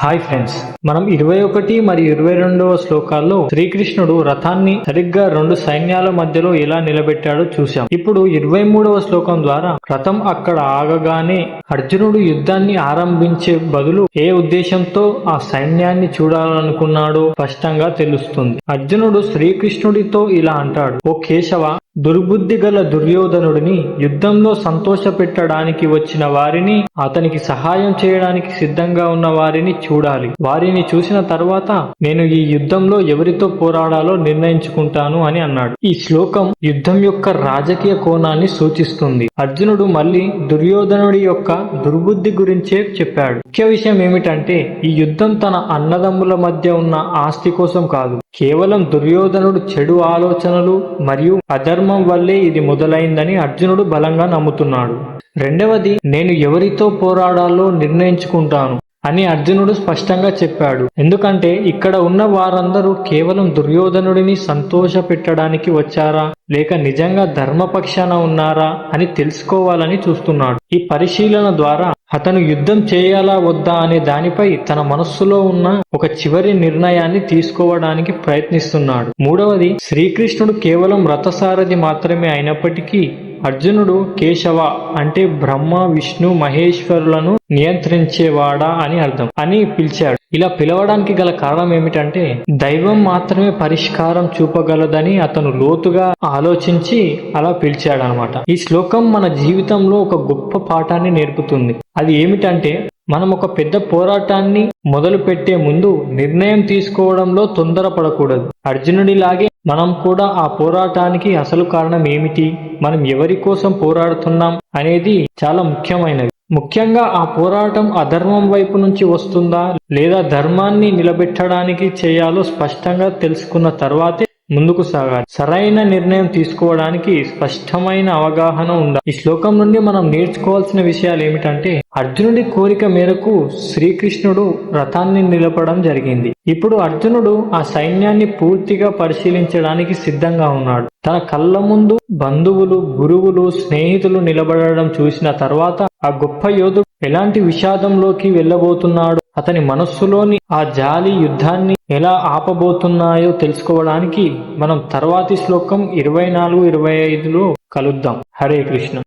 Hi friends మనం ఇరవై ఒకటి మరియు ఇరవై రెండవ శ్లోకాల్లో శ్రీకృష్ణుడు రథాన్ని సరిగ్గా రెండు సైన్యాల మధ్యలో ఎలా నిలబెట్టాడో చూశాం. ఇప్పుడు ఇరవై మూడవ శ్లోకం ద్వారా రథం అక్కడ ఆగగానే అర్జునుడు యుద్ధాన్ని ఆరంభించే బదులు ఏ ఉద్దేశంతో ఆ సైన్యాన్ని చూడాలనుకున్నాడో స్పష్టంగా తెలుస్తుంది. అర్జునుడు శ్రీకృష్ణుడితో ఇలా అంటాడు ఓ కేశవ దుర్బుద్ధి గల దుర్యోధనుడిని యుద్ధంలో సంతోషపెట్టడానికి వచ్చిన వారిని అతనికి సహాయం చేయడానికి సిద్ధంగా ఉన్న వారిని చూడాలి. వారిని చూసిన తర్వాత నేను ఈ యుద్ధంలో ఎవరితో పోరాడాలో నిర్ణయించుకుంటాను అని అన్నాడు. ఈ శ్లోకం యుద్ధం యొక్క రాజకీయ కోణాన్ని సూచిస్తుంది. అర్జునుడు మళ్ళీ దుర్యోధనుడి యొక్క దుర్బుద్ధి గురించే చెప్పాడు. ముఖ్య విషయం ఏమిటంటే ఈ యుద్ధం తన అన్నదమ్ముల మధ్య ఉన్న ఆస్తి కోసం కాదు. కేవలం దుర్యోధనుడు చెడు ఆలోచనలు మరియు అధర్మం వల్లే ఇది మొదలైందని అర్జునుడు బలంగా నమ్ముతున్నాడు. రెండవది నేను ఎవరితో పోరాడాలో నిర్ణయించుకుంటాను అని అర్జునుడు స్పష్టంగా చెప్పాడు. ఎందుకంటే ఇక్కడ ఉన్న వారందరూ కేవలం దుర్యోధనుడిని సంతోష పెట్టడానికి వచ్చారా లేక నిజంగా ధర్మపక్షాన ఉన్నారా అని తెలుసుకోవాలని చూస్తున్నాడు. ఈ పరిశీలన ద్వారా అతను యుద్ధం చేయాలా వద్దా అనే దానిపై తన మనస్సులో ఉన్న ఒక చివరి నిర్ణయాన్ని తీసుకోవడానికి ప్రయత్నిస్తున్నాడు. మూడవది శ్రీకృష్ణుడు కేవలం రథసారథి మాత్రమే అయినప్పటికీ అర్జునుడు కేశవ అంటే బ్రహ్మ విష్ణు మహేశ్వరులను నియంత్రించేవాడా అని అర్థం. అని పిలిచాడు. ఇలా పిలవడానికి గల కారణం ఏమిటంటే దైవం మాత్రమే పరిష్కారం చూపగలదని అతను లోతుగా ఆలోచించి అలా పిలిచాడనమాట. ఈ శ్లోకం మన జీవితంలో ఒక గొప్ప పాఠాన్ని నేర్పుతుంది. అది ఏమిటంటే మనం ఒక పెద్ద పోరాటాన్ని మొదలు పెట్టే ముందు నిర్ణయం తీసుకోవడంలో తొందరపడకూడదు. అర్జునుడిలాగే మనం కూడా ఆ పోరాటానికి అసలు కారణం ఏమిటి? మనం ఎవరి కోసం పోరాడుతున్నాం అనేది చాలా ముఖ్యమైనది. ముఖ్యంగా ఆ పోరాటం అధర్మం వైపు నుంచి వస్తుందా లేదా ధర్మాన్ని నిలబెట్టడానికి చేయాలో స్పష్టంగా తెలుసుకున్న తర్వాతే ముందుకు సాగాలి. సరైన నిర్ణయం తీసుకోవడానికి స్పష్టమైన అవగాహన ఉండాలి. ఈ శ్లోకం నుండి మనం నేర్చుకోవాల్సిన విషయాలు ఏమిటంటే అర్జునుడి కోరిక మేరకు శ్రీకృష్ణుడు రథాన్ని నిలపడం జరిగింది. ఇప్పుడు అర్జునుడు ఆ సైన్యాన్ని పూర్తిగా పరిశీలించడానికి సిద్ధంగా ఉన్నాడు. తన కళ్ళ ముందు బంధువులు గురువులు స్నేహితులు నిలబడడం చూసిన తర్వాత ఆ గొప్ప యోధుడు ఎలాంటి విషాదంలోకి వెళ్ళబోతున్నాడు? అతని మనస్సులోని ఆ జాలి యుద్ధాన్ని ఎలా ఆపబోతున్నాయో తెలుసుకోవడానికి మనం తర్వాతి శ్లోకం ఇరవై నాలుగు ఇరవై ఐదులో కలుద్దాం. హరే కృష్ణ.